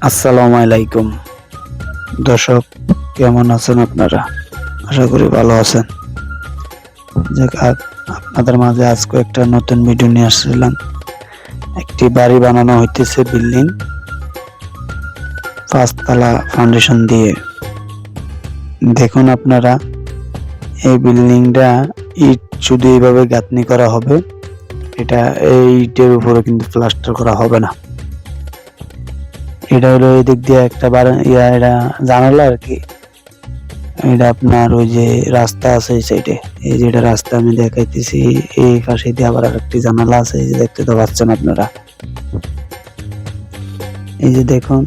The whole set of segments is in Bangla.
আসসালামু আলাইকুম। দর্শক, কেমন আছেন আপনারা? আশা করি ভালো আছেন। আপ- আপনাদের মাঝে আজকে একটা নতুন ভিডিও নিয়ে আসছিলাম। একটি বাড়ি বানানো হইতেছে বিল্ডিং পাঁচতলা ফাউন্ডেশন দিয়ে। দেখুন আপনারা, এই বিল্ডিংটা ইট শুধু এইভাবে গাঁথনি করা হবে। এটা এই ইটের উপরে কিন্তু প্লাস্টার করা হবে না। এটা হলো দিক দিয়ে একটা বার ইয়া, এটা জানালা আর কি। এটা আপনার ওই যে রাস্তা আছে এই সাইডে এই যে এটা রাস্তা আমি দেখাইতেছি, এই পাশে দিয়ে আবার আরেকটি জানালা আছে, এই যে দেখতে তো পাচ্ছেন আপনারা। এই যে দেখুন,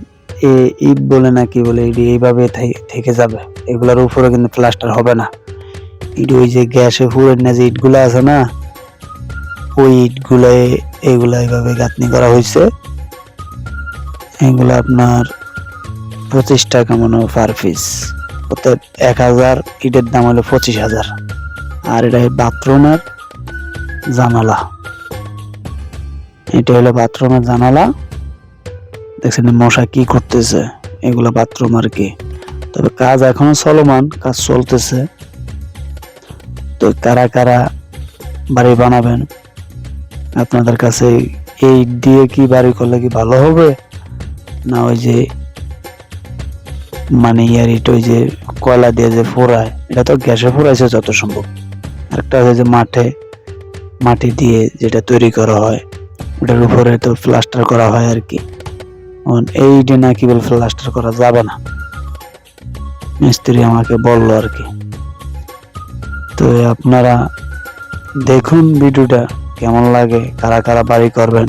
এ ইট বলে না কি বলে, এটি এইভাবে থেকে যাবে। এগুলোর উপরে কিন্তু প্লাস্টার হবে না। ইট ওই যে গ্যাসে ফুরের না যে ইটগুলো আছে না, ওই ইটগুলো এগুলা এইভাবে গাঁথনি করা হয়েছে এগুলো আপনার পঁচিশ টাকা মনে হয় পার পিস অর্থাৎ এক হাজার ইটের দাম হলো পঁচিশ হাজার। আর এটা বাথরুমের জানালা। এটা হলো বাথরুমের জানালা। দেখছেন মশা কি করতেছে? এগুলো বাথরুম আর কি। তবে কাজ এখনও চলমান, কাজ চলতেছে। তো কারা কারা বাড়ি বানাবেন? আপনাদের কাছে এই দিয়ে কি বাড়ি করলে কি ভালো হবে? না ওই যে মানে ইয়ার ওই যে কয়লা দিয়ে যে ফোড়ায় এটা তো গ্যাসে ফোড়াইছে যত সম্ভব। আরেকটা আছে যে মাঠে, মাটি দিয়ে যেটা তৈরি করা হয়, ওটার উপরে তো প্লাস্টার করা হয় আর কি। এই ইটে নাকি বলে প্লাস্টার করা যাবে না। মিস্ত্রি আমাকে বলল আর কি। তো আপনারা দেখুন ভিডিওটা কেমন লাগে, কারা কারা বাড়ি করবেন।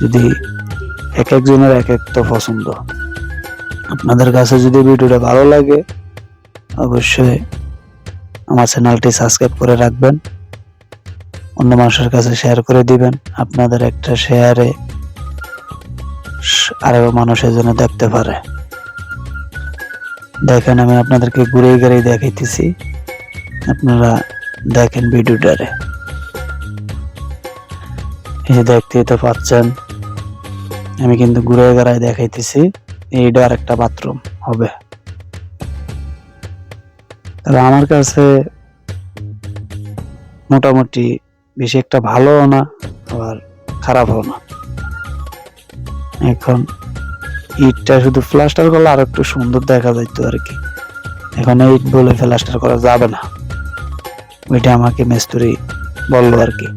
যদি এক একজনের এক এক তো পছন্দ। আপনাদের কাছে যদি ভিডিওটা ভালো লাগে, অবশ্যই আমার চ্যানেলটি সাবস্ক্রাইব করে রাখবেন। অন্য মানুষের কাছে শেয়ার করে দিবেন। আপনাদের একটা শেয়ারে আরও মানুষের জন্য দেখতে পারে। দেখেন, আমি আপনাদেরকে ঘুরে ঘুরে দেখাইতেছি। আপনারা দেখেন ভিডিওটারে। এই দেখতেই তো পাচ্ছেন আমি কিন্তু ঘুরে বেড়ায় দেখাইতেছি, এইটা আর একটা বাথরুম হবে। তবে আমার কাছে মোটামুটি বেশি একটা ভালোও না, আবার খারাপও না। এখন ইটটা শুধু প্লাস্টার করলে আর একটু সুন্দর দেখা যাইতো আর কি। এখন ইট বলে প্লাস্টার করা যাবে না। ওইটা আমাকে মিস্ত্রি বলল আর কি।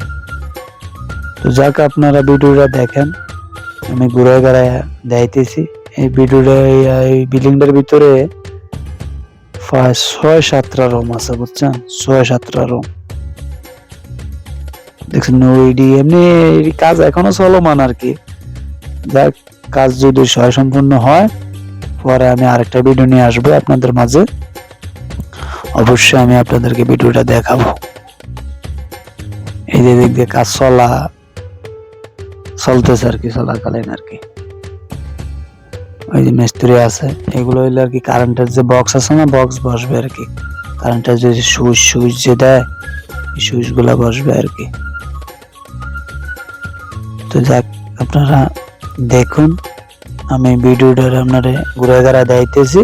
তো যাক, আপনারা ভিডিওটা দেখেন। আমি ঘুরে বেড়ায় দেখাইতেছি এই ভিডিওটা এই- বিল্ডিংটার ভিতরে ছয় সাতটা রুম আছে, বুঝছেন? ছয় সাতটা রুম। দেখছেন, ওইডি এমনি কাজ এখনও চলমান আর কি। যাক, কাজ যদি সয় সম্পূর্ণ হয়, পরে আমি আরেকটা ভিডিও নিয়ে আসব আপনাদের মাঝে। অবশ্যই আমি আপনাদেরকে ভিডিওটা দেখাবো। এই যে দিক দিয়ে কাজ চলা চলতেছে আর কি, চলাকালীন আর কি। ওই যে মিস্ত্রি আছে, এগুলো হইলে আর কি কারেন্টের যে বক্স আছে না বক্স বসবে আর কি। কারেন্টের যে সুইচ সুইচ যে দেয়, এই সুইচগুলা বসবে আর কি। তো যাক, আপনারা দেখুন, আমি ভিডিওটা আপনারা ঘুরে ঘুরে দেখাইতেছি।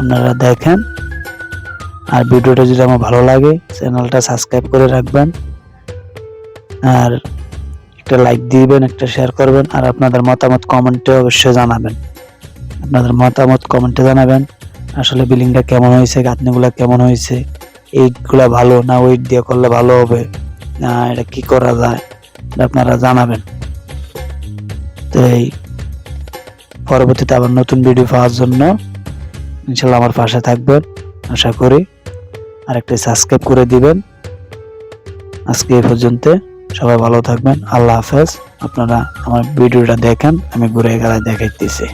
আপনারা দেখেন। আর ভিডিওটা যদি আমার ভালো লাগে, চ্যানেলটা সাবস্ক্রাইব করে রাখবেন। আর একটা লাইক দিবেন, একটা শেয়ার করবেন, আর আপনাদের মতামত কমেন্টে অবশ্যই জানাবেন। আপনাদের মতামত কমেন্টে জানাবেন, আসলে বিলিংটা কেমন হয়েছে, গাঁথনিগুলো কেমন হয়েছে এইটগুলা ভালো না ওইট দিয়ে করলে ভালো হবে, না এটা কি করা যায়, এটা আপনারা জানাবেন। তো এই পরবর্তীতে আবার নতুন ভিডিও পাওয়ার জন্য ইনশাল্লাহ আমার পাশে থাকবেন। আশা করি আর একটা সাবস্ক্রাইব করে দিবেন। আজকে এই পর্যন্ত সবাই ভালো থাকবেন। আল্লাহ হাফেজ। আপনারা আমার ভিডিওটা দেখেন আমি ঘুরে গেলে দেখাইতেছি।